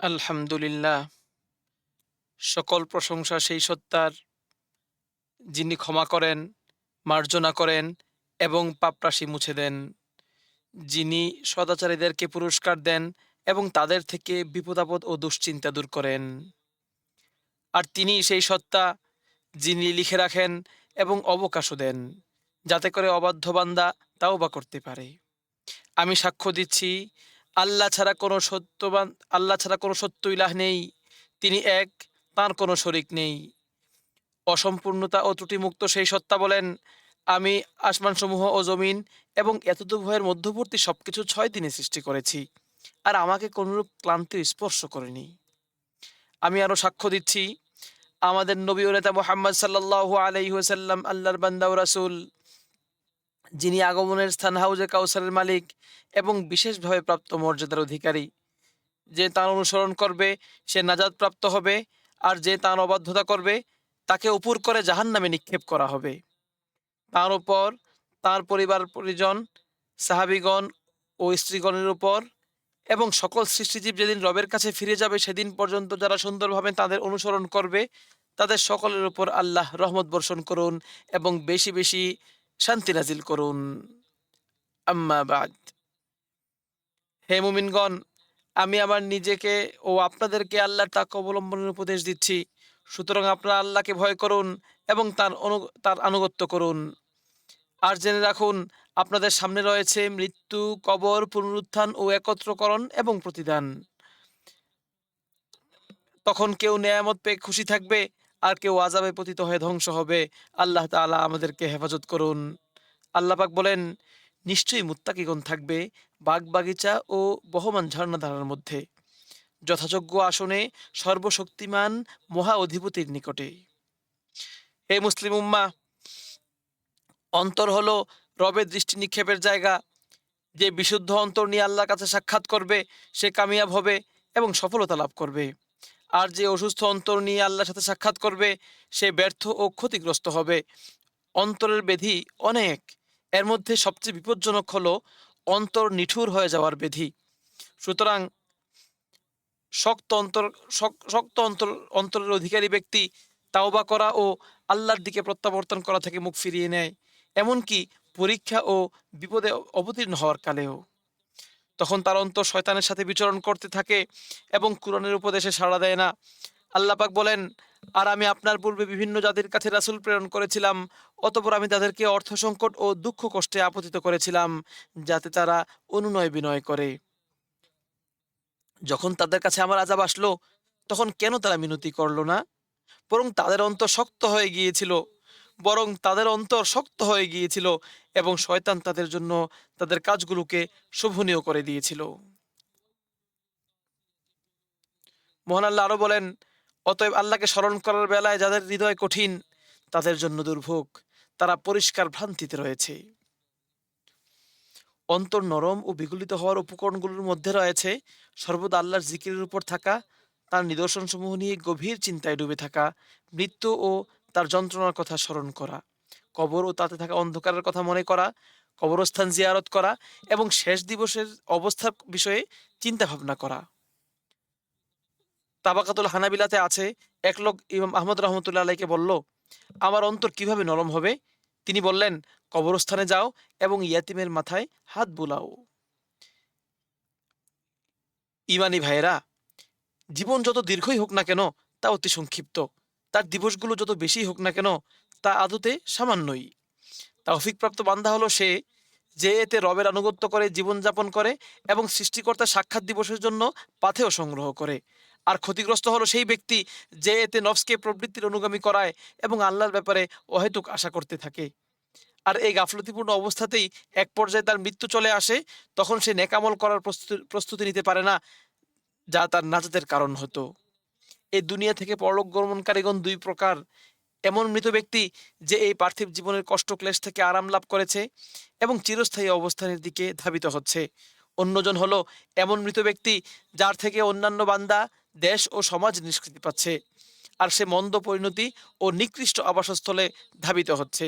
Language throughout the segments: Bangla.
আলহামদুলিল্লাহ, সকল প্রশংসা সেই সত্তার। যিনি ক্ষমা করেন, মার্জনা করেন এবং পাপরাশি মুছে দেন। যিনি সদাচারীদেরকে পুরস্কার দেন এবং তাদের থেকে বিপদাপদ ও দুশ্চিন্তা দূর করেন। আর তিনি সেই সত্তা যিনি লিখে রাখেন এবং অবকাশও দেন, যাতে করে অবাধ্য বান্দা তাও বা করতে পারে। আমি সাক্ষ্য দিচ্ছি আল্লাহ ছাড়া কোনো সত্যবান, আল্লাহ ছাড়া কোনো সত্য ইলাহ নেই। তিনি এক, তার কোনো শরিক নেই। অসম্পূর্ণতা ও ত্রুটিমুক্ত সেই সত্তা বলেন, আমি আসমানসমূহ ও জমিন এবং এতদুভয়ের মধ্যবর্তী সব কিছু ছয় দিনে সৃষ্টি করেছি আর আমাকে কোনরূপ ক্লান্তি স্পর্শ করেনি। আমি আরও সাক্ষ্য দিচ্ছি, আমাদের নবী ও নেতা মোহাম্মদ সাল্লাহ আলাইসাল্লাম আল্লাহর বান্দা রাসুল যিনি আগমনের স্থান হাউজে কাউসারের মালিক এবং বিশেষভাবে প্রাপ্ত মর্যাদার অধিকারী। যে তার অনুসরণ করবে, সে নাজাদ প্রাপ্ত হবে, আর যে তার অবাধ্যতা করবে, তাকে উপর করে জাহান নামে নিক্ষেপ করা হবে। তার উপর তার পরিবার পরিজন, সাহাবিগণ ও স্ত্রীগণের উপর এবং সকল সৃষ্টিজীব যেদিন রবের কাছে ফিরে যাবে, সেদিন পর্যন্ত যারা সুন্দরভাবে তাদের অনুসরণ করবে, তাদের সকলের উপর আল্লাহ রহমত বর্ষণ করুন এবং বেশি বেশি শান্তি নাজিল করুন। আম্মা বাদ। হে মুমিনগণ, আমি আমার নিজেকে ও আপনাদেরকে আল্লাহর তাক অবলম্বনের উপদেশ দিচ্ছি। সুতরাং আপনারা আল্লাহকে ভয় করুন এবং তার অনু, তার আনুগত্য করুন। আর জেনে রাখুন, আপনাদের সামনে রয়েছে মৃত্যু, কবর, পুনরুত্থান ও একত্রকরণ এবং প্রতিদান। তখন কেউ নেয়ামত পেয়ে খুশি থাকবে আর কেউ আজাবে পতিত হয়ে ধ্বংস হবে। আল্লাহ তাআলা আমাদেরকে হেফাজত করুন। আল্লাহ পাক বলেন, নিশ্চয়ই মুত্তাকিগণ থাকবে বাগ বাগিচা ও বহমান ঝর্ণাধারার মধ্যে। যথাযোগ্য আসনে সর্বশক্তিমান মহা অধিপতির নিকটে। হে মুসলিম উম্মা অন্তর হলো রবের দৃষ্টি নিক্ষেপের জায়গা। যে বিশুদ্ধ অন্তর নিয়ে আল্লাহর কাছে সাক্ষাৎ করবে, সে কামিয়াব হবে এবং সফলতা লাভ করবে। আর যে অসুস্থ অন্তর নিয়ে আল্লাহর সাথে সাক্ষাৎ করবে, সে ব্যর্থ ও ক্ষতিগ্রস্ত হবে। অন্তরের ব্যাধি অনেক। এর মধ্যে সবচেয়ে বিপজ্জনক হলো অন্তর নিঠুর হয়ে যাওয়ার ব্যাধি সুতরাং শক্ত অন্তর, শক- শক্ত অন্তর, অন্তরের অধিকারী ব্যক্তি তাওবা করা ও আল্লাহর দিকে প্রত্যাবর্তন করা থেকে মুখ ফিরিয়ে নেয়। এমনকি পরীক্ষা ও বিপদে অবতীর্ণ হওয়ার কালেও। তখন তার অন্তর শয়তানের সাথে বিচরণ করতে থাকে এবং কোরআনের উপদেশে সাড়া দেয় না। আল্লাহ পাক বলেন, আর আমি আপনার পূর্বে বিভিন্ন জাতির কাছে রাসুল প্রেরণ করেছিলাম, অতপর আমি তাদেরকে অর্থ সংকট ও দুঃখ কষ্টে আপতিত করেছিলাম, যাতে তারা অনুনয় বিনয় করে। যখন তাদের কাছে আমার আজাব আসলো, তখন কেন তারা মিনতি করল না? বরং তাদের অন্ত শক্ত হয়ে গিয়েছিল। বরং তাদের অন্তর শক্ত হয়ে গিয়েছিল এবং শয়তান তাদের জন্য তাদের কাজগুলোকে শোভনীয় করে দিয়েছিল। মোহন আল্লাহ আরও বলেন, অতএব আল্লাহকে স্মরণ করার বেলায় যাদের হৃদয় কঠিন, তাদের জন্য দুর্ভোগ, তারা পরিষ্কার ভ্রান্তিতে রয়েছে। অন্তর নরম ও বিগলিত হওয়ার উপকরণগুলোর মধ্যে রয়েছে সর্বদা আল্লাহর জিকিরের উপর থাকা, তার নিদর্শনসমূহ নিয়ে গভীর চিন্তায় ডুবে থাকা, মৃত্যু ও তার যন্ত্রণার কথা স্মরণ করা, কবর ও তাতে থাকা অন্ধকারের কথা মনে করা, কবরস্থান জিয়ারত করা এবং শেষ দিবসের অবস্থার বিষয়ে চিন্তা ভাবনা করা। তাবাকাতুল হানাবিলাতে আছে, এক লোক ইমাম আহমদ রহমতুল্লাহ আলাইকে বলল, আমার অন্তর কীভাবে নরম হবে? তিনি বললেন, কবরস্থানে যাও এবং ইয়াতিমের মাথায় হাত বুলাও। ইমানি ভাইয়েরা, জীবন যত দীর্ঘই হোক না কেন তা অতি সংক্ষিপ্ত। তার দিবসগুলো যত বেশি হোক না কেন, তা আদতে সামান্যই। তৌফিকপ্রাপ্ত বান্দা হলো সে, যে এতে রবের আনুগত্য করে, জীবনযাপন করে এবং সৃষ্টিকর্তা সাক্ষাৎ দিবসের জন্য পাথেও সংগ্রহ করে। আর ক্ষতিগ্রস্ত হলো সেই ব্যক্তি যে এতে নফসকে প্রবৃত্তির অনুগামী করায় এবং আল্লাহর ব্যাপারে অহেতুক আশা করতে থাকে। আর এই গাফলতিপূর্ণ অবস্থাতেই এক পর্যায়ে তার মৃত্যু চলে আসে, তখন সে নেকামল করার প্রস্তুতি নিতে পারে না, যা তার নাজাতের কারণ হতো। এই দুনিয়া থেকে পরলোক গমনকারীগণ দুই প্রকার। এমন মৃত ব্যক্তি যে এই পার্থিব জীবনের কষ্ট ক্লেশ থেকে আরাম লাভ করেছে এবং চিরস্থায়ী অবস্থানের দিকে ধাবিত হচ্ছে। অন্যজন হলো এমন মৃত ব্যক্তি যার থেকে অন্যান্য বান্দা দেশ ও সমাজ নিষ্কৃতি পাচ্ছে আর সে মন্দ পরিণতি ও নিকৃষ্ট আবাসস্থলে ধাবিত হচ্ছে।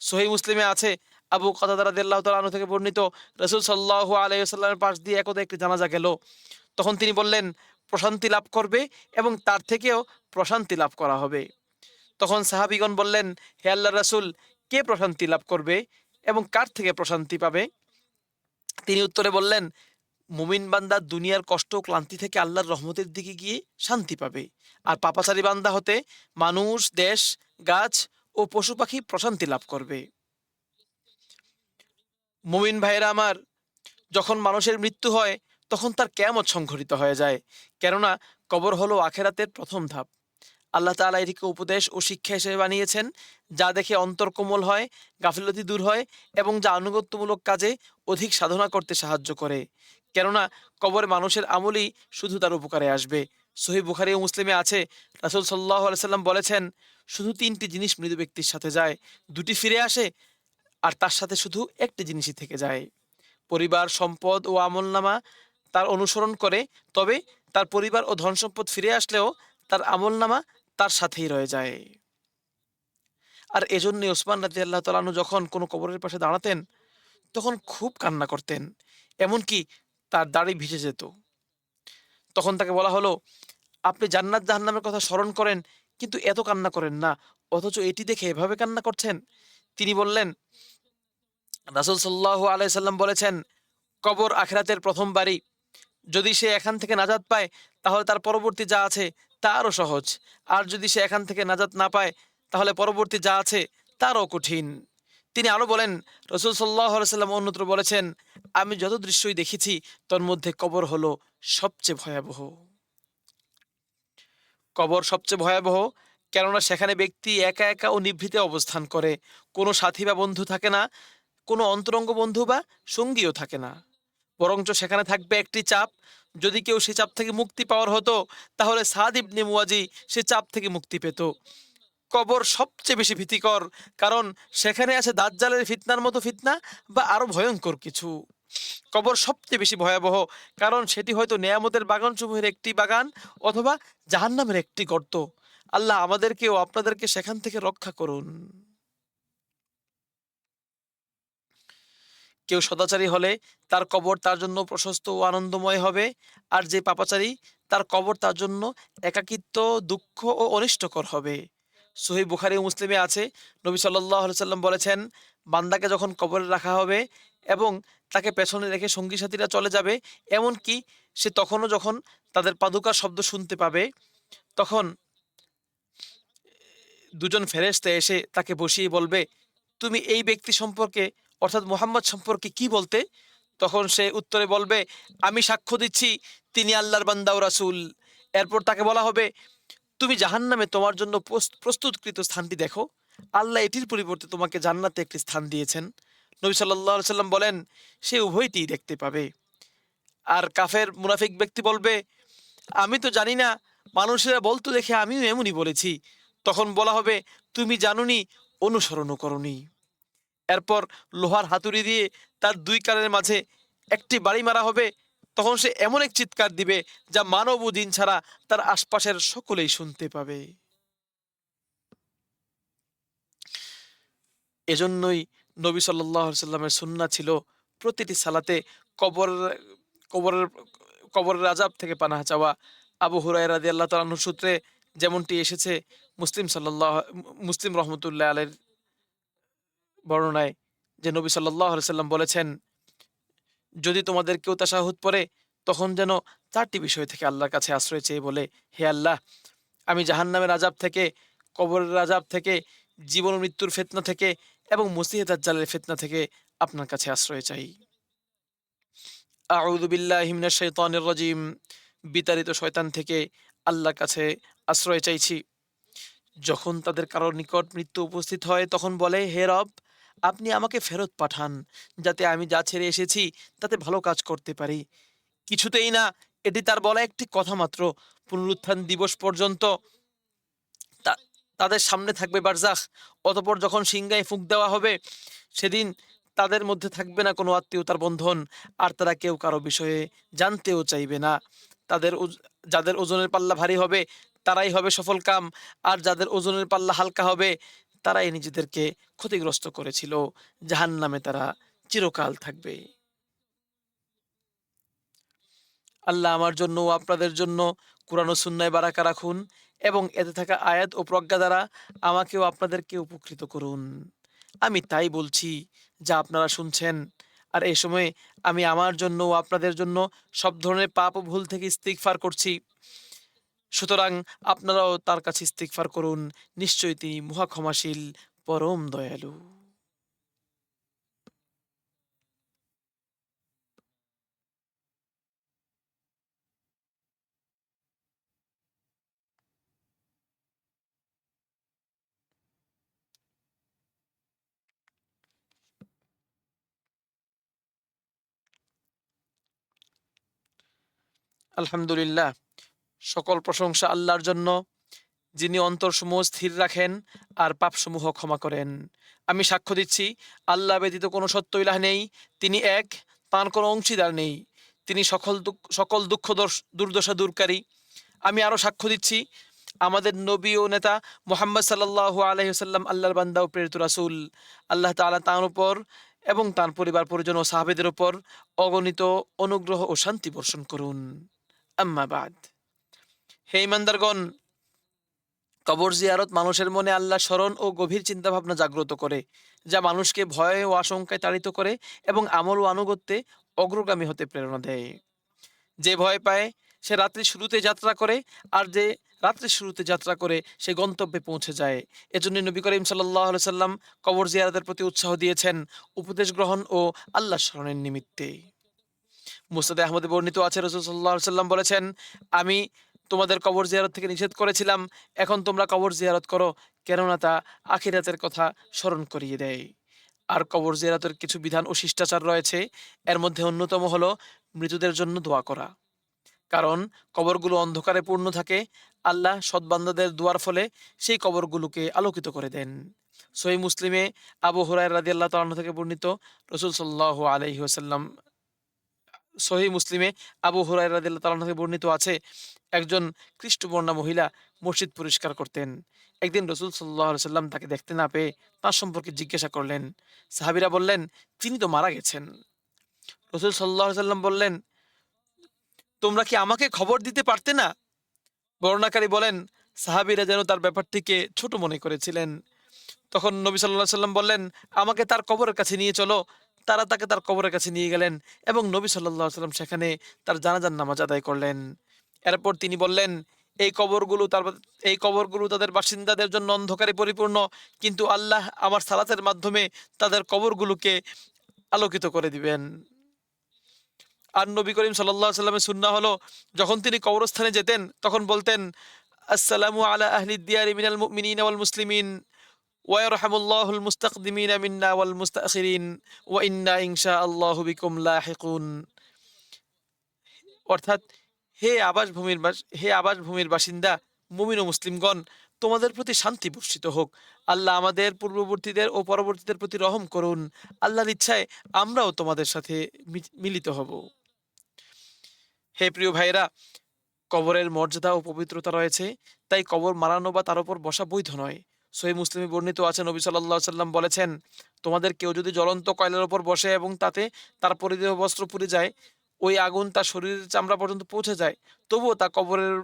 সহি মুসলিমে আছে, আবু কাতাদারা দেল্লাহ তালু থেকে বর্ণিত, রসুল সাল্লাহ আলাইসাল্লামের পাশ দিয়ে একদা একটি জানাজা গেল। তখন তিনি বললেন প্রশান্তি লাভ করবে এবং তার থেকেও প্রশান্তি লাভ করা হবে। তখন সাহাবিগণ বললেন, হে আল্লাহ রাসুল, কে প্রশান্তি লাভ করবে এবং কার থেকে প্রশান্তি পাবে? তিনি উত্তরে বললেন, মুমিন বান্দা দুনিয়ার কষ্ট ক্লান্তি থেকে আল্লাহর রহমতের দিকে গিয়ে শান্তি পাবে। আর পাপাচারী বান্দা হতে মানুষ, দেশ, গাছ ও পশু পাখি প্রশান্তি লাভ করবে। মুমিন ভাইয়েরা আমার, যখন মানুষের মৃত্যু হয় তখন তার কেমত সংঘটিত হয়ে যায়। কেননা কবর হলো আখেরাতের প্রথম ধাপ। আল্লাহ তাআলা এটিকে উপদেশ ও শিক্ষা হিসেবে বানিয়েছেন, যা দেখে অন্তর কোমল হয়, গাফিলতি দূর হয় এবং যা আনুগত্যমূলক কাজে অধিক সাধনা করতে সাহায্য করে। কেননা কবরে মানুষের আমলই শুধু তার উপকারে আসবে। সহি বুখারি ও মুসলিমে আছে, রাসুল সাল্লাহ সাল্লাম বলেছেন, শুধু তিনটি জিনিস মৃদু ব্যক্তির সাথে যায়, দুটি ফিরে আসে আর তার সাথে শুধু একটি জিনিসই থেকে যায়। পরিবার, সম্পদ ও আমলনামা তার অনুসরণ করে, তবে তার পরিবার ও ধন সম্পদ ফিরে আসলেও তার আমলনামা তার সাথেই রয়ে যায়। আর এজন্য ওসমান রাজি আল্লাহ তালানু যখন কোনো কবরের পাশে দাঁড়াতেন, তখন খুব কান্না করতেন, এমনকি তার দাড়ি ভিজে যেত। তখন তাকে বলা হলো, আপনি জান্নাত জাহান্নামের কথা স্মরণ করেন, কিন্তু এত কান্না করেন না, অথচ এটি দেখে এভাবে কান্না করছেন? তিনি বললেন, রাসুল সাল্লাহ আলাইসাল্লাম বলেছেন, কবর আখরাতের প্রথম বাড়ি যদি সে এখান থেকে নাজাত পায়, তাহলে তার পরবর্তী যা আছে তা আরও সহজ। আর যদি সে এখান থেকে নাজাত না পায়, তাহলে পরবর্তী যা আছে তারও কঠিন। তিনি আরও বলেন, রসুল সাল্লাহ সাল্লাম অন্যত্র বলেছেন, আমি যত দৃশ্যই দেখেছি, তোর মধ্যে কবর হলো সবচেয়ে ভয়াবহ। কবর সবচেয়ে ভয়াবহ, কেননা সেখানে ব্যক্তি একা একা ও নিভৃতে অবস্থান করে। কোনো সাথী বা বন্ধু থাকে না, কোনো অন্তরঙ্গ বন্ধু বা সঙ্গীও থাকে না। বরঞ্চ সেখানে থাকবে একটি চাপ। যদি কেউ সে চাপ থেকে মুক্তি পাওয়ার হতো, তাহলে সাদ ইবনে মুয়াজি সে চাপ থেকে মুক্তি পেত। কবর সবচেয়ে বেশি ভীতিকর, কারণ সেখানে আছে দাজ্জালের ফিতনার মতো ফিতনা বা আরও ভয়ঙ্কর কিছু। কবর সবচেয়ে বেশি ভয়াবহ, কারণ সেটি হয়তো নেয়ামতের বাগানসমূহের একটি বাগান অথবা জাহান্নামের একটি গর্ত। আল্লাহ আমাদেরকেও আপনাদেরকে সেখান থেকে রক্ষা করুন। কেউ সদাচারী হলে তার কবর তার জন্য প্রশস্ত ও আনন্দময় হবে, আর যে পাপাচারী তার কবর তার জন্য একাকিত্ব, দুঃখ ও অনিষ্টকর হবে। সহি বুখারি মুসলিমে আছে, নবী সাল্লাহ সাল্লাম বলেছেন, বান্দাকে যখন কবরে রাখা হবে এবং তাকে পেছনে রেখে সঙ্গী সাথীরা চলে যাবে, এমনকি সে তখনও যখন তাদের পাদুকার শব্দ শুনতে পাবে, তখন দুজন ফেরেস্তে এসে তাকে বসিয়ে বলবে, তুমি এই ব্যক্তি সম্পর্কে অর্থাৎ মোহাম্মদ সম্পর্কে কি বলতে? তখন সে উত্তরে বলবে, আমি সাক্ষ্য দিচ্ছি, তিনি আল্লাহর বান্দাও রাসুল। এরপর তাকে বলা হবে, তুমি জাহান্নামে তোমার জন্য প্রস্তুতকৃত স্থানটি দেখো। আল্লাহ এটির পরিবর্তে তোমাকে জান্নাতে একটি স্থান দিয়েছেন। নবী সাল্লাহ সাল্লাম বলেন, সে উভয়টি দেখতে পাবে। আর কাফের মুনাফিক ব্যক্তি বলবে, আমি তো জানি না, মানুষেরা বলতো দেখে আমিও এমনই বলেছি। তখন বলা হবে, তুমি জানুনি, অনুসরণও করনি। এরপর লোহার হাতুড়ি দিয়ে তার দুই কানের মাঝে একটি বাড়ি মারা হবে, তখন সে এমন এক চিৎকার দিবে যা মানব ও দিন ছাড়া তার আশপাশের সকলেই শুনতে পাবে। এজন্যই নবী সাল্লাহ সাল্লামের সুন্না ছিল প্রতিটি সালাতে কবর, কবরের কবরের আজাব থেকে পানাহ চাওয়া। আবু হুরাই রাদি আল্লাহ তালাহুর সূত্রে যেমনটি এসেছে, মুসলিম সাল্লাহ মুসলিম রহমতুল্লাহ আলের বর্ণনায় যে নবী সাল্লাহ সাল্লাম বলেছেন, যদি তোমাদের কেউ তাসাহুদ পড়ে, তখন যেন চারটি বিষয় থেকে আল্লাহর কাছে আশ্রয় চেয়ে বলে, হে আল্লাহ, আমি জাহান্নামের আজাব থেকে, কবরের আজাব থেকে, জীবন মৃত্যুর ফেতনা থেকে এবং মুসিহে দাজ্জালের ফেতনা থেকে আপনার কাছে আশ্রয় চাই। আউযু বিল্লাহি মিনাশ শাইতানির রাজিম, বিতাড়িত শয়তান থেকে আল্লাহর কাছে আশ্রয় চাইছি। যখন তাদের কারোর নিকট মৃত্যু উপস্থিত হয়, তখন বলে, হে রব আপনি আমাকে ফেরত পাঠান, যাতে আমি যা ছেড়ে এসেছি তাতে ভালো কাজ করতে পারি। কিছুতেই না, এটি তার বলা একটি কথা মাত্র। পুনরুত্থান দিবস পর্যন্ত তাদের সামনে থাকবে বারজাখ অতপর যখন সিংগায় ফুঁক দেওয়া হবে, সেদিন তাদের মধ্যে থাকবে না কোনো আত্মীয়তার বন্ধন। আর তারা কেউ কারও বিষয়ে জানতেও চাইবে না। তাদের যাদের ওজনের পাল্লা ভারী হবে, তারাই হবে সফল কাম। আর যাদের ওজনের পাল্লা হালকা হবে তারাই নিজেদেরকে ক্ষতিগ্রস্ত করেছিল। জাহান নামে তারা চিরকাল থাকবে। আল্লাহ আমার জন্য ও আপনাদের জন্য কোরআন সুন্নায় বারাকা রাখুন এবং এতে থাকা আয়াত ও প্রজ্ঞা দ্বারা আমাকেও আপনাদেরকে উপকৃত করুন। আমি তাই বলছি, যা আপনারা শুনছেন। আর এই সময় আমি আমার জন্য ও আপনাদের জন্য সব ধরনের পাপ ও ভুল থেকে ইস্তিগফার করছি। সুতরাং আপনারাও তার কাছে ইস্তিগফার করুন। নিশ্চয়ই তিনি মহা ক্ষমাশীল পরম দয়ালু। আলহামদুলিল্লাহ। সকল প্রশংসা আল্লাহর জন্য, যিনি অন্তরসমূহ স্থির রাখেন আর পাপসমূহ ক্ষমা করেন। আমি সাক্ষ্য দিচ্ছি, আল্লাহ ব্যতীত কোনো সত্য ইলাহ নেই, তিনি এক, তাঁর কোনো অংশীদার নেই। তিনি সকল সকল দুঃখ দুর্দশা দূরকারী। আমি আরও সাক্ষ্য দিচ্ছি, আমাদের নবী ও নেতা মোহাম্মদ সাল্লাহ আলহিহাল্লাম আল্লাহর বান্দা ও প্রেরিত রাসুল। আল্লাহ তাআলা তাঁর উপর এবং তাঁর পরিবার পরিজন ও সাহাবেদের উপর অগণিত অনুগ্রহ ও শান্তি বর্ষণ করুন। আম্মা বাদ। হে ইমানদারগণ, কবর জিয়ারত মানুষের মনে আল্লাহ স্মরণ ও গভীর চিন্তাভাবনা জাগ্রত করে, যা মানুষকে ভয় ও আশঙ্কায় তাড়িত করে এবং আমল ও আনুগত্যে অগ্রগামী হতে প্রেরণা দেয়। যে ভয় পায়, সে রাত্রি শুরুতে যাত্রা করে, আর যে রাত্রি শুরুতে যাত্রা করে, সে গন্তব্যে পৌঁছে যায়। এজন্য নবী করিম সাল্লাহ সাল্লাম কবর জিয়ারতের প্রতি উৎসাহ দিয়েছেন উপদেশ গ্রহণ ও আল্লাহ স্মরণের নিমিত্তে। মুস্তাদে আহমদে বর্ণিত আছে রসুল সাল্লাহ সাল্লাম বলেছেন, আমি তোমাদের কবর জিয়ারত থেকে নিষেধ করেছিলাম, এখন তোমরা কবর জিয়ারত করো। কেননা তা আখিরাতের কথা স্মরণ করিয়ে দেয়। আর কবর জিয়ারতের কিছু বিধান ও শিষ্টাচার রয়েছে, এর মধ্যে অন্যতম হলো মৃতদের জন্য দোয়া করা। কারণ কবরগুলো অন্ধকারে পূর্ণ থাকে, আল্লাহ সৎবান্দাদের দোয়ার ফলে সেই কবরগুলোকে আলোকিত করে দেন। সহি মুসলিমে আবু হুরাই রাদি আল্লাহ তাল্লাহ থেকে বর্ণিত রসুল সাল্লাহ আলহি সহি মুসলিমে আবু হুরাই রাদিল্লাহ তাআলা থেকে বর্ণিত আছে, একজন খ্রিস্টবর্ণা মহিলা মসজিদ পরিষ্কার করতেন। একদিন রসুল সাল্লাহ সাল্লাম তাকে দেখতে না পেয়ে তার সম্পর্কে জিজ্ঞাসা করলেন। সাহাবিরা বললেন, তিনি তো মারা গেছেন। রসুল সাল্লাহ সাল্লাম বললেন, তোমরা কি আমাকে খবর দিতে পারতে না? বর্ণাকারী বলেন, সাহাবিরা যেন তার ব্যাপারটিকে ছোট মনে করেছিলেন। তখন নবী সাল্লাহ সাল্লাম বললেন, আমাকে তার কবরের কাছে নিয়ে চলো তারা তাকে তার কবরের কাছে নিয়ে গেলেন এবং নবী সাল্লাহ সাল্লাম সেখানে তার জানাজার নামাজ আদায় করলেন। এরপর তিনি বললেন, এই কবরগুলো তার এই কবরগুলো তাদের বাসিন্দাদের জন্য অন্ধকারে পরিপূর্ণ, কিন্তু আল্লাহ আমার সালাতের মাধ্যমে তাদের কবরগুলোকে আলোকিত করে দিবেন। আর নবী করিম সাল্লাহ সাল্লামের সুন্না হলো, যখন তিনি কবরস্থানে যেতেন, তখন বলতেন, আসসালামু আলা আহলি দিয়ারি মিনাল ওয়াল মুসলিমিন। ওয়ারহামুল্লাহুল মুস্তাকদিমিন মিন্না ওয়াল মুস্তাখিরিন ওয়া ইন্না ইনশা আল্লাহ বিকুম লাহিকুন অর্থাৎ হে আবাস ভূমির হে আবাস ভূমির বাসিন্দা, মুমিন ও মুসলিমগণ, তোমাদের প্রতি শান্তি বর্ষিত হোক। আল্লাহ আমাদের পূর্ববর্তীদের ও পরবর্তীদের প্রতি রহম করুন। আল্লাহর ইচ্ছায় আমরাও তোমাদের সাথে মিলিত হব। হে প্রিয় ভাইরা কবরের মর্যাদা ও পবিত্রতা রয়েছে, তাই কবর মারানো বা তার উপর বসা বৈধ নয়। সহি মুসলিমে বর্ণিত আছে, নবী সাল্লাহ সাল্লাম বলেছেন, তোমাদের কেউ যদি জ্বলন্ত কয়লার ওপর বসে এবং তাতে তার পরিদেহ বস্ত্র পুড়ে যায়, ওই আগুন তার শরীরের চামড়া পর্যন্ত পৌঁছে যায়, তবুও তা কবরের,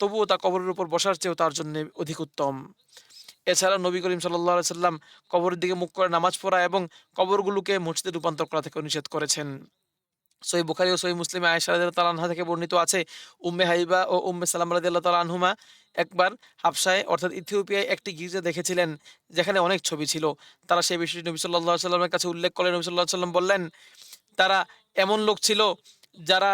তবুও তা কবরের উপর বসার চেয়েও তার জন্য অধিক উত্তম। এছাড়া নবী করিম সাল্লাহ সাল্লাম কবরের দিকে মুখ করে নামাজ পড়া এবং কবরগুলোকে মসজিদে রূপান্তর করা থেকে নিষেধ করেছেন। সই বুখারি ও সই মুসলিমে আয়সা তাআলা আনহা থেকে বর্ণিত আছে, উম্মে হাইবা ও উম্মে সালাম তাআলা আনহুমা একবার হাবশায় অর্থাৎ ইথিওপিয়ায় একটি গির্জা দেখেছিলেন, যেখানে অনেক ছবি ছিল। তারা সেই বিষয়টি নবী আলাইহি সাল্লামের কাছে উল্লেখ করলেন নবী আলাইহি সাল্লাম বললেন, তারা এমন লোক ছিল যারা,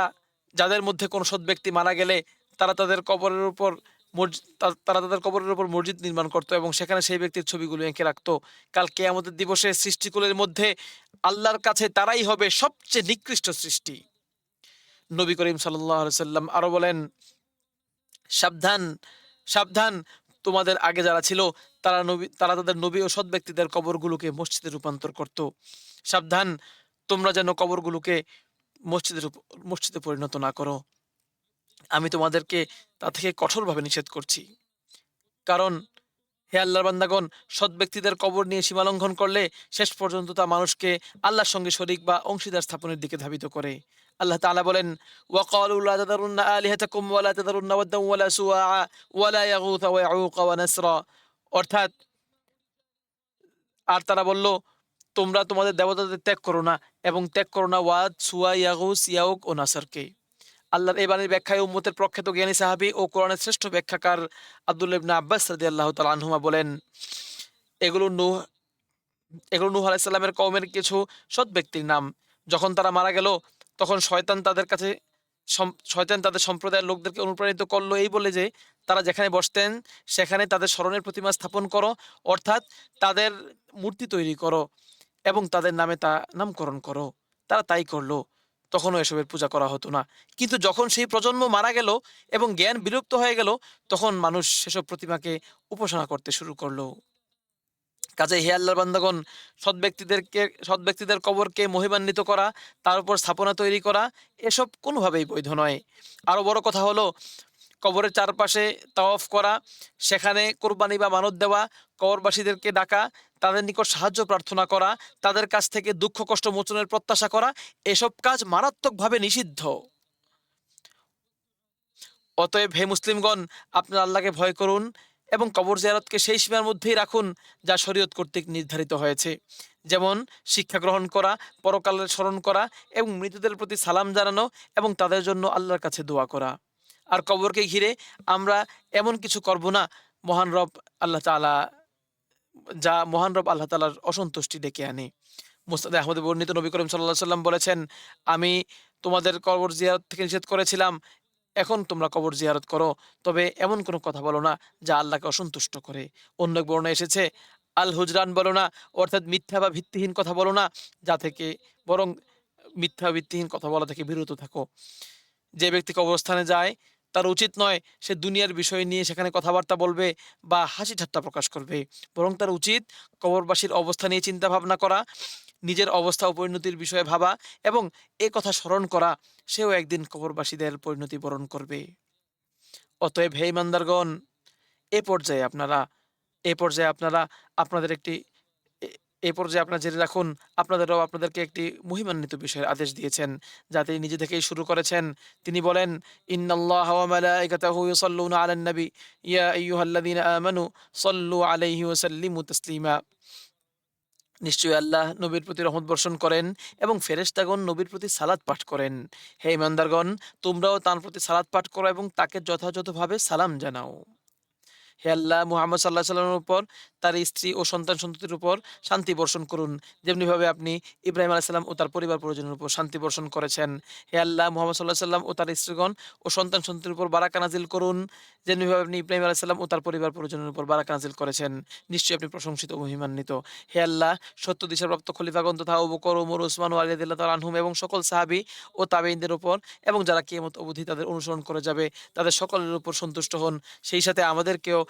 যাদের মধ্যে কোনো সৎ ব্যক্তি মারা গেলে তারা তাদের কবরের উপর মসজি- তারা তাদের কবরের উপর মসজিদ নির্মাণ করতো এবং সেখানে সেই ব্যক্তির ছবিগুলো এঁকে রাখতো। কাল কেয়ামতের দিবসে সৃষ্টিকুলের মধ্যে আল্লাহর কাছে তারাই হবে সবচেয়ে নিকৃষ্ট সৃষ্টি। নবী করিম সাল্লাম আরও বলেন, সাবধান সাবধান। তোমাদের আগে যারা ছিল, তারা নবী, তারা তাদের নবী ও সৎ ব্যক্তিদের কবরগুলোকে মসজিদে রূপান্তর করত। সাবধান। তোমরা যেন কবরগুলোকে মসজিদের উপ- মসজিদে পরিণত না করো। আমি তোমাদেরকে তা থেকে কঠোরভাবে নিষেধ করছি। কারণ হে আল্লাহর বান্দাগণ, সৎ ব্যক্তিদের কবর নিয়ে সীমালঙ্ঘন করলে শেষ পর্যন্ত তা মানুষকে আল্লাহর সঙ্গে শরিক বা অংশীদার স্থাপনের দিকে ধাবিত করে। আল্লাহ তাআলা বলেন ওয়া অর্থাৎ আর তারা বলল, তোমরা তোমাদের দেবতাদের ত্যাগ করো না এবং ত্যাগ করো না ওয়াদ, সুয়া, ইয়াগুস, ইয়াউক ও নাসারকে। আল্লাহর এই বাণীর ব্যাখ্যায় উম্মতের প্রখ্যাত জ্ঞানী সাহাবী ও কোরআনের শ্রেষ্ঠ ব্যাখ্যাকার আব্দুল ইবনে আব্বাস রাদিয়াল্লাহু তাআলা আনহুমা বলেন, এগুলো নূহ এগুলো নূহ আলাইহিস সালামের কওমের কিছু সৎ ব্যক্তির নাম। যখন তারা মারা গেল, তখন শয়তান তাদের কাছে শয়তান তাদের সম্প্রদায়ের লোকদেরকে অনুপ্রাণিত করল এই বলে যে, তারা যেখানে বসতেন, সেখানে তাদের স্মরণের প্রতিমা স্থাপন করো, অর্থাৎ তাদের মূর্তি তৈরি করো এবং তাদের নামে তা নামকরণ করো। তারা তাই করল। তখনও এসবের পূজা করা হতো না। কিন্তু যখন সেই প্রজন্ম মারা গেল এবং জ্ঞান বিলুপ্ত হয়ে গেল, তখন মানুষ সেসব প্রতিমাকে উপাসনা করতে শুরু করল। কাজে হে আল্লাহর বান্দাগণ সৎ ব্যক্তিদেরকে সৎ ব্যক্তিদের কবরকে মহিমান্বিত করা, তার উপর স্থাপনা তৈরি করা, এসব কোনোভাবেই বৈধ নয়। আরও বড় কথা হলো, কবরের চারপাশে তাওয়াফ করা, সেখানে কোরবানি বা মানত দেওয়া, কবরবাসীদেরকে ডাকা তাদের নিকট সাহায্য প্রার্থনা করা, তাদের কাছ থেকে দুঃখ, কষ্ট, মোচনের প্রত্যাশা করা, এসব কাজ মারাত্মকভাবে নিষিদ্ধ। অতএব হে মুসলিমগণ আপনার আল্লাহকে ভয় করুন এবং কবর জিয়ারতকে সেই সীমার মধ্যেই রাখুন যা শরীয়ত কর্তৃক নির্ধারিত হয়েছে। যেমন শিক্ষা গ্রহণ করা, পরকালের স্মরণ করা এবং মৃতদের প্রতি সালাম জানানো এবং তাদের জন্য আল্লাহর কাছে দোয়া করা। আর কবরকে ঘিরে আমরা এমন কিছু করব না, মহান রব আল্লাহ তাআলা যা মহান রব আল্লাহ তাআলার অসন্তুষ্টি ডেকে আনে। মুস্তাদ আহমদে বর্ণিত নবী করিম সাল্লাহ সাল্লাম বলেছেন, আমি তোমাদের কবর জিয়ারত থেকে নিষেধ করেছিলাম, এখন তোমরা কবর জিয়ারত করো। তবে এমন কোনো কথা বলো না যা আল্লাহকে অসন্তুষ্ট করে। অন্য এক বর্ণনা এসেছে, আল হুজরান বলো না, অর্থাৎ মিথ্যা বা ভিত্তিহীন কথা বলো না, যা থেকে বরং মিথ্যা ভিত্তিহীন কথা বলা থেকে বিরত থাকো। যে ব্যক্তি কবরস্থানে যায় তার উচিত নয় সে দুনিয়ার বিষয় নিয়ে সেখানে কথাবার্তা বলবে বা হাসি ঠাট্টা প্রকাশ করবে। বরং তার উচিত কবরবাসীর অবস্থা নিয়ে চিন্তা ভাবনা করা, নিজের অবস্থা ও পরিণতির বিষয়ে ভাবা এবং এ কথা স্মরণ করা, সেও একদিন কবরবাসীদের পরিণতি বরণ করবে। অতএব হে ইমানদারগণ, এ পর্যায়ে আপনারা, এ পর্যায়ে আপনারা আপনাদের একটি এ- এ পর্যায়ে আপনারা জেনে রাখুন, আপনাদেরও আপনাদেরকে একটি মহিমান্বিত বিষয়ের আদেশ দিয়েছেন, যা তিনি নিজে থেকেই শুরু করেছেন। তিনি বলেন, ইন্নাল্লাহ ওয়া মালাইকাতাহু ইউসাল্লুনা আলান নবী, ইয়া আইয়ুহাল্লাযীনা আমানু সাল্লু আলাইহি ওয়া সাল্লিমু তাসলিমা। নিশ্চয়ই আল্লাহ নবীর প্রতি রহমত বর্ষণ করেন এবং ফেরেশতাগণ নবীর প্রতি সালাত পাঠ করেন। হে ইমানদারগণ তোমরাও তার প্রতি সালাত পাঠ করো এবং তাকে যথাযথভাবে সালাম জানাও। হে আল্লাহ, মুহাম্মদ সাল্লাহ সাল্লামের উপর, তার স্ত্রী ও সন্তান সন্ততির উপর শান্তি বর্ষণ করুন। যেমনিভাবে আপনি ইব্রাহিম আলাইসাল্লাম ও তার পরিবার পরিজনের উপর শান্তি বর্ষণ করেছেন। হে আল্লাহ, মুহাম্মদ সাল্লাহ সাল্লাম ও তার স্ত্রীগণ ও সন্তান সন্ততির উপর বারাকা নাজিল করুন। যেমনিভাবে আপনি ইব্রাহিম আলাইসাল্লাম ও তার পরিবার পরিজনের উপর বারাকা নাজিল করেছেন, নিশ্চয়ই আপনি প্রশংসিত ও মহিমান্বিত হে আল্লাহ, সত্য দিশাপ্রাপ্ত খলিফাগণ তথা বকর ওমর ওসমান ও আলিয়াদিল্লাহ আনহুম এবং সকল সাহাবি ও তাবেইনদের উপর এবং যারা কিয়ামত অবধি তাদের অনুসরণ করে যাবে, তাদের সকলের উপর সন্তুষ্ট হন। সেই সাথে আমাদেরকেও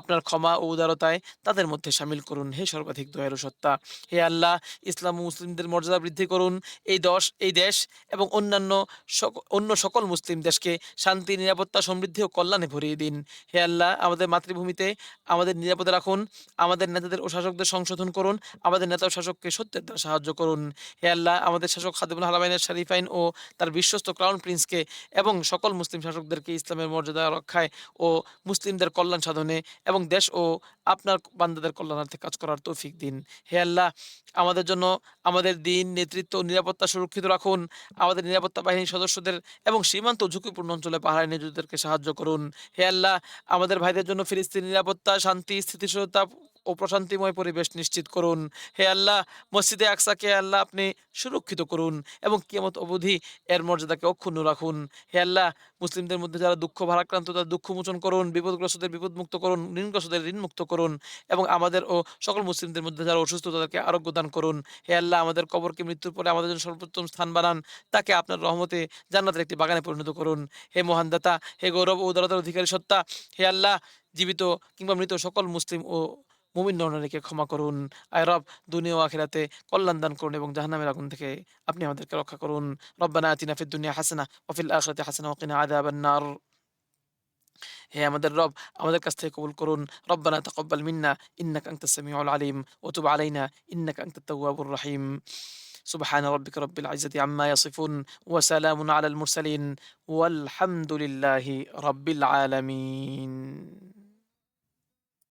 আপনার ক্ষমা ও উদারতায় তাদের মধ্যে সামিল করুন। হে সর্বাধিক দয়ালু সত্তা, হে আল্লাহ, ইসলাম মুসলিমদের মর্যাদা বৃদ্ধি করুন। এই দশ, এই দেশ এবং অন্যান্য অন্য সকল মুসলিম দেশকে শান্তি, নিরাপত্তা, সমৃদ্ধি ও কল্যাণে ভরিয়ে দিন। হে আল্লাহ, আমাদের মাতৃভূমিতে আমাদের নিরাপদে রাখুন। আমাদের নেতাদের ও শাসকদের সংশোধন করুন। আমাদের নেতা ও শাসককে সত্যের দ্বারা সাহায্য করুন। হে আল্লাহ, আমাদের শাসক খাদিমুল হালামাইনের শারিফাইন ও তার বিশ্বস্ত ক্রাউন প্রিন্সকে এবং সকল মুসলিম শাসকদেরকে ইসলামের মর্যাদা রক্ষায় ও মুসলিমদের কল্যাণ সাধনে এবং দেশ ও আপনার বান্দাদের কল্যাণার্থে কাজ করার তৌফিক দিন। হে আল্লাহ, আমাদের জন্য আমাদের দিন, নেতৃত্ব, নিরাপত্তা সুরক্ষিত রাখুন। আমাদের নিরাপত্তা বাহিনীর সদস্যদের এবং সীমান্ত ঝুঁকিপূর্ণ অঞ্চলে পাহাড়ে নিযুক্তদেরকে সাহায্য করুন। হে আল্লাহ, আমাদের ভাইদের জন্য ফিলিস্তিন নিরাপত্তা, শান্তি, স্থিতিশীলতা ও প্রশান্তিময় পরিবেশ নিশ্চিত করুন। হে আল্লাহ, মসজিদে আকসাকে আল্লাহ আপনি সুরক্ষিত করুন এবং কিয়ামত অবধি এর মর্যাদাকে অক্ষুণ্ণ রাখুন। হে আল্লাহ, মুসলিমদের মধ্যে যারা দুঃখ ভারাক্রান্ত, তাদের দুঃখ মোচন করুন, বিপদগ্রস্তদের বিপদমুক্ত করুন, ঋণগ্রস্তদের ঋণমুক্ত করুন এবং আমাদের ও সকল মুসলিমদের মধ্যে যারা অসুস্থ, তাদেরকে আরোগ্য দান করুন। হে আল্লাহ, আমাদের কবরকে মৃত্যুর পরে আমাদের জন্য সর্বোত্তম স্থান বানান, তাকে আপনার রহমতে জান্নাতের একটি বাগানে পরিণত করুন। হে মহানদাতা হে গৌরব ও উদারতার অধিকারী সত্তা, হে আল্লাহ, জীবিত কিংবা মৃত সকল মুসলিম ও মুমিন নরনারীকে ক্ষমা করুন। আয় রব, দুনিয়া ও আখিরাতে কল্যাণ দান করুন এবং জাহান্নামের আগুন থেকে আপনি আমাদেরকে রক্ষা করুন। রব্বানা আতিনা ফিদ দুনিয়া হাসানা ওয়া ফিল আখিরাতি হাসানা ওয়া কিনা আযাবান নার। হে আমাদের রব, আমাদের কাছ থেকে কবুল করুন। রব্বানা তাকাব্বাল মিন্না ইন্নাকা আনতাস সামিউল আলিম ওয়া তুব আলাইনা ইন্নাকা আনতাত তাওয়াবুর রহিম। সুবহানা রাব্বিকা রাব্বিল ইজ্জাতি আম্মা ইয়াসিফুন ওয়া সালামুন আলাল মুরসালিন। ওয়ালহামদুলিল্লাহি রাব্বিল আলামিন।